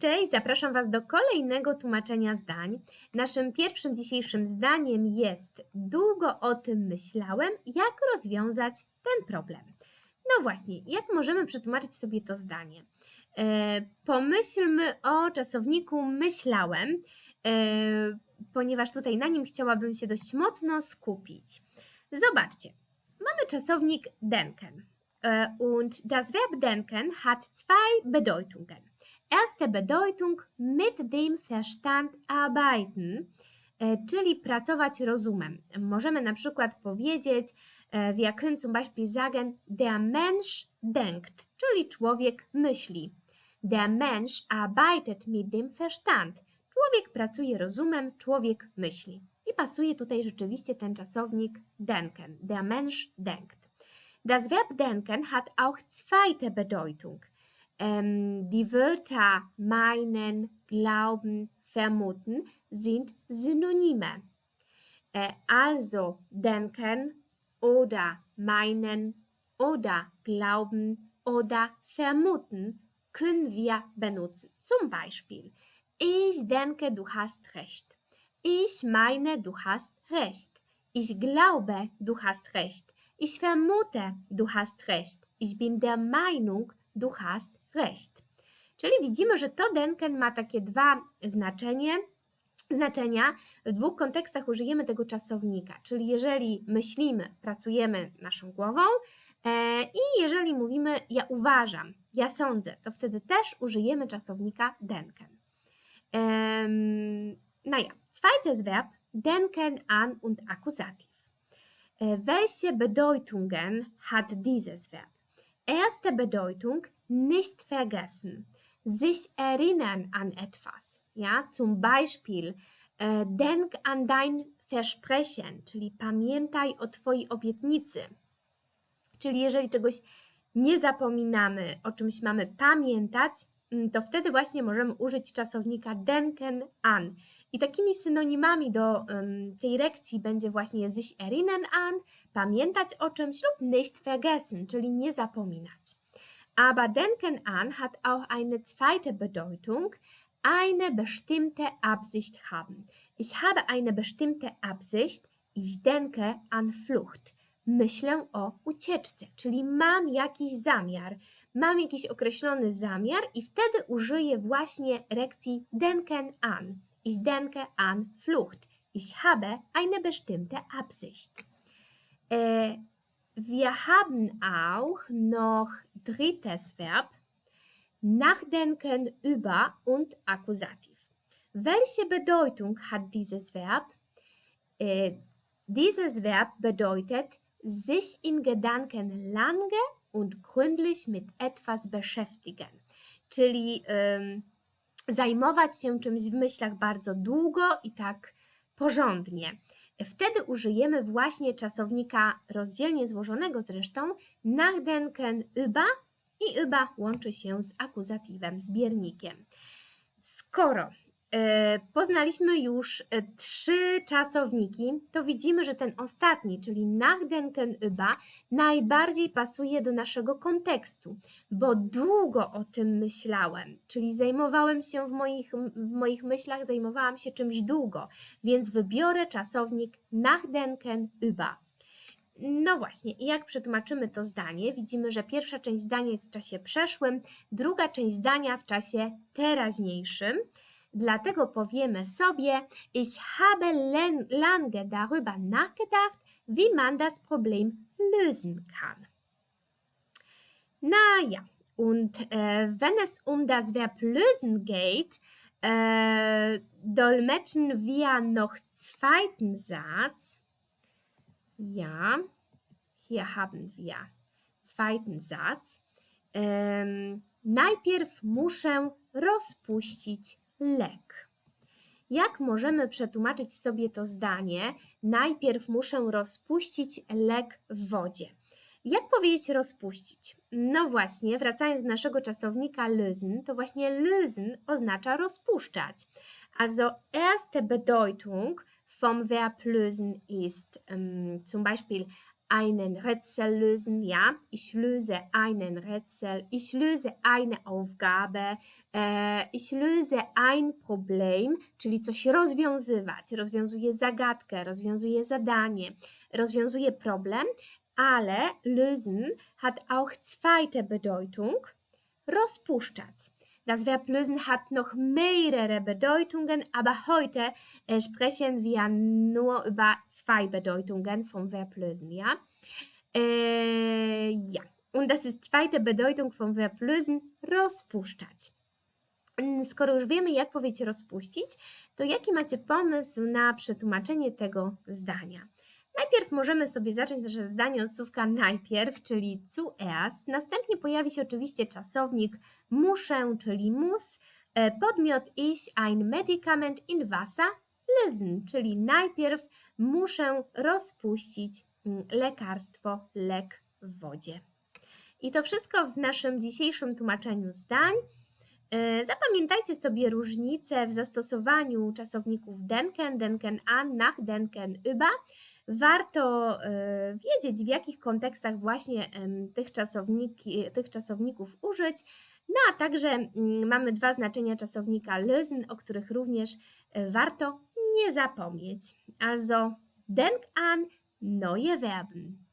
Cześć, zapraszam Was do kolejnego tłumaczenia zdań. Naszym pierwszym dzisiejszym zdaniem jest: Długo o tym myślałem, jak rozwiązać ten problem. No właśnie, jak możemy przetłumaczyć sobie to zdanie? E, pomyślmy o czasowniku myślałem, e, ponieważ tutaj na nim chciałabym się dość mocno skupić. Zobaczcie, mamy czasownik denken. Und das Verb denken hat zwei Bedeutungen. Erste Bedeutung mit dem Verstand arbeiten, e, czyli pracować rozumem. Możemy na przykład powiedzieć, e, wir können zum Beispiel sagen, der Mensch denkt, czyli człowiek myśli. Der Mensch arbeitet mit dem Verstand. Człowiek pracuje rozumem, człowiek myśli. I pasuje tutaj rzeczywiście ten czasownik denken. Der Mensch denkt. Das Verb denken hat auch zweite Bedeutung. Ähm, die Wörter meinen, glauben, vermuten sind Synonyme. Äh, also denken oder meinen oder glauben oder vermuten können wir benutzen. Zum Beispiel, ich denke, du hast recht. Ich meine, du hast recht. Ich glaube, du hast recht. Ich vermute, du hast recht. Ich bin der Meinung, du hast recht. Czyli widzimy, że to denken ma takie dwa znaczenie, znaczenia. W dwóch kontekstach użyjemy tego czasownika. Czyli jeżeli myślimy, pracujemy naszą głową e, i jeżeli mówimy ja uważam, ja sądzę, to wtedy też użyjemy czasownika denken. Ähm, naja, zweites Verb, denken an und Akkusativ. Äh, welche Bedeutungen hat dieses Verb? Erste Bedeutung, nicht vergessen, sich erinnern an etwas. Ja, zum Beispiel, äh, denk an dein Versprechen, czyli pamiętaj o Twojej obietnicy. Czyli jeżeli czegoś nie zapominamy, o czymś mamy pamiętać, mm, to wtedy właśnie możemy użyć czasownika denken an. I takimi synonimami do um, tej rekcji będzie właśnie sich erinnern an, pamiętać o czymś lub nicht vergessen, czyli nie zapominać. Aber denken an hat auch eine zweite Bedeutung, eine bestimmte Absicht haben. Ich habe eine bestimmte Absicht, ich denke an Flucht. Myślę o ucieczce, czyli mam jakiś zamiar, mam jakiś określony zamiar i wtedy użyję właśnie rekcji denken an. Ich denke an Flucht. Ich habe eine bestimmte Absicht. Äh, wir haben auch noch drittes Verb, nachdenken über und Akkusativ. Welche Bedeutung hat dieses Verb? Äh, dieses Verb bedeutet, sich in Gedanken lange und gründlich mit etwas beschäftigen. Czyli ym, zajmować się czymś w myślach bardzo długo i tak porządnie. Wtedy użyjemy właśnie czasownika rozdzielnie złożonego zresztą nachdenken über i über łączy się z akuzatywem, z biernikiem. Skoro poznaliśmy już e, trzy czasowniki, to widzimy, że ten ostatni, czyli nachdenken über, najbardziej pasuje do naszego kontekstu, bo długo o tym myślałem, czyli zajmowałem się w moich, w moich myślach, zajmowałam się czymś długo, więc wybiorę czasownik nachdenken über. No właśnie, i jak przetłumaczymy to zdanie, widzimy, że pierwsza część zdania jest w czasie przeszłym, druga część zdania w czasie teraźniejszym. Dlatego powiemy sobie, ich habe lange darüber nachgedacht, wie man das Problem lösen kann. Naja, und äh, wenn es um das Verb lösen geht, äh, dolmetschen wir noch zweiten Satz. Ja, hier haben wir zweiten Satz. Ähm, najpierw muszę rozpuścić lek. Jak możemy przetłumaczyć sobie to zdanie? Najpierw muszę rozpuścić lek w wodzie. Jak powiedzieć rozpuścić? No właśnie, wracając do naszego czasownika lösen, to właśnie lösen oznacza rozpuszczać. Also erste Bedeutung vom Verb lösen ist um, zum Beispiel einen Rätsel lösen, ja, ich löse einen Rätsel, ich löse eine Aufgabe, e, ich löse ein Problem, czyli coś rozwiązywać, rozwiązuję zagadkę, rozwiązuję zadanie, rozwiązuję problem, ale lösen hat auch zweite Bedeutung, rozpuszczać. Das Verb lösen hat noch mehrere Bedeutungen, aber heute äh, sprechen wir nur über zwei Bedeutungen vom Verb lösen, ja? Äh, ja, und das ist zweite Bedeutung vom Verb lösen, rozpuszczać. Mm, Skoro już wiemy, jak powiedzieć rozpuścić, to jaki macie pomysł na przetłumaczenie tego zdania? Najpierw możemy sobie zacząć nasze zdanie od słówka najpierw, czyli zuerst. Następnie pojawi się oczywiście czasownik muszę, czyli muss. E, Podmiot ich ein Medikament in Wasser lösen, czyli najpierw muszę rozpuścić mm, lekarstwo, lek w wodzie. I to wszystko w naszym dzisiejszym tłumaczeniu zdań. E, Zapamiętajcie sobie różnice w zastosowaniu czasowników denken, denken an, nach, denken über. Warto e, wiedzieć, w jakich kontekstach właśnie tych, czasowniki, tych czasowników użyć. No a także mamy dwa znaczenia czasownika lösen, o których również e, warto nie zapomnieć. Also, denk an neue Verben.